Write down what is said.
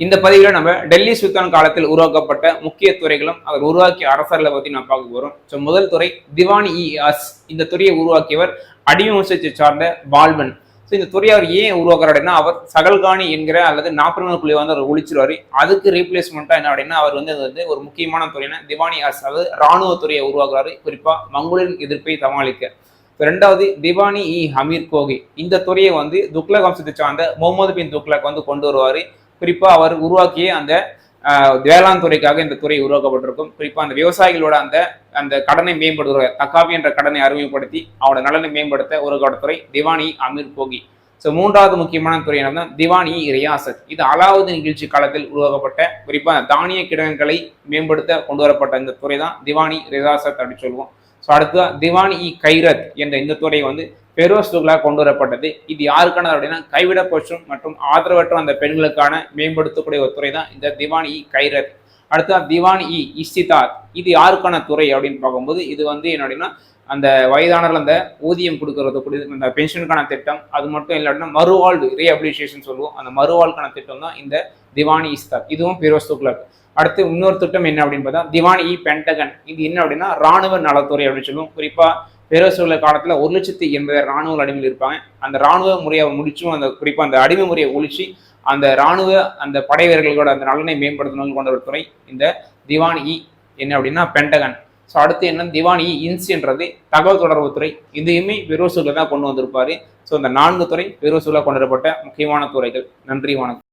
இந்த பதிவில் நம்ம டெல்லி சுல்தான் காலத்தில் உருவாக்கப்பட்ட முக்கிய துறைகளும் அவர் உருவாக்கிய அரசர்களை பற்றி நான் பார்க்க போகிறோம் ஸோ முதல் துறை திவானி இ அஸ். இந்த துறையை உருவாக்கியவர் அடிவம்சத்தை சார்ந்த பால்வன் ஸோ இந்த துறையை அவர் ஏன் உருவாக்குறாரு அப்படின்னா அவர் சகல்காணி என்கிற அல்லது நாற்பது புள்ளி வந்து அவர் ஒழிச்சிருவாரு. அதுக்கு ரீப்ளேஸ்மெண்ட்டாக என்ன அப்படின்னா அவர் வந்து அது வந்து ஒரு முக்கியமான துறைனா திவானி அஸ். அதாவது ராணுவ துறையை உருவாக்குறாரு. குறிப்பாக மங்கோலியன் எதிர்ப்பை சமாளிக்க. ரெண்டாவது திவானி இ ஹமீர் கோகி. இந்த துறையை வந்து துக்லக் வம்சத்தை சார்ந்த முகமது பின் துக்லக் வந்து கொண்டு வருவார். குறிப்பாக அவர் உருவாக்கிய அந்த வேளாண் துறைக்காக இந்த துறை உருவாக்கப்பட்டிருக்கும். குறிப்பாக அந்த விவசாயிகளோட அந்த அந்த கடனை மேம்படுத்துகிற தக்காவி என்ற கடனை அறிமுகப்படுத்தி அவனோட நலனை மேம்படுத்த ஒரு துறை திவானி அமீர் போகி. ஸோ மூன்றாவது முக்கியமான துறை என்னன்னா திவானி ரியாசத் இது அலாவது நிகழ்ச்சி காலத்தில் உருவாக்கப்பட்ட குறிப்பாக தானிய கிடங்குகளை மேம்படுத்த கொண்டு வரப்பட்ட இந்த துறை தான் திவானி ரியாசத் அப்படின்னு சொல்லுவோம். ஸோ அடுத்து திவானி இ கைரத் என்ற இந்த துறை வந்து பெரோஸ் துகளாக கொண்டு வரப்பட்டது. இது யாருக்கான அப்படின்னா கைவிடப்பற்றும் மற்றும் ஆதரவற்ற அந்த பெண்களுக்கான மேம்படுத்தக்கூடிய ஒரு துறை தான் இந்த திவானி இ கைரத். அடுத்து திவான் இ இஸ்திதாத் இது யாருக்கான துறை அப்படின்னு பார்க்கும்போது இது வந்து என்ன அப்படின்னா அந்த வயதானர்கள் அந்த ஊதியம் கொடுக்கறது அந்த பென்ஷனுக்கான திட்டம் அது மட்டும் இல்லை அப்படின்னா மறுவாழ்வு ரீஹபிலிட்டேஷன் சொல்லுவோம். அந்த மறுவாழ்வுக்கான திட்டம் தான் இந்த திவானி இஸ்தாத் இதுவும் பெரோஸ் துக்ளக் அடுத்து இன்னொரு திட்டம் என்ன அப்படின்னு பார்த்தா திவானி இ பென்டகன். இது என்ன அப்படின்னா ராணுவ நலத்துறை அப்படின்னு சொல்லுவோம். குறிப்பாக பேரரசுல காலத்தில் ஒரு லட்சத்தி எண்பதாயிரம் ராணுவ அடிமையில் இருப்பாங்க. அந்த ராணுவ முறையை முடிச்சும் அந்த குறிப்பாக அந்த அடிமை முறையை ஒழிச்சு அந்த ராணுவ அந்த படை வீரர்களோட அந்த நலனை மேம்படுத்தணும் கொண்ட ஒரு துறை இந்த திவான் இ என்ன அப்படின்னா பென்டகன். ஸோ அடுத்து என்ன? திவான் இ இன்ஸ்ன்றது தகவல் தொடர்பு துறை. இதையுமே பெரோசுல தான் கொண்டு வந்திருப்பாரு. ஸோ இந்த நான்கு துறை பெரோசுல கொண்டு வரப்பட்ட முக்கியமான துறைகள். நன்றி வணக்கம்.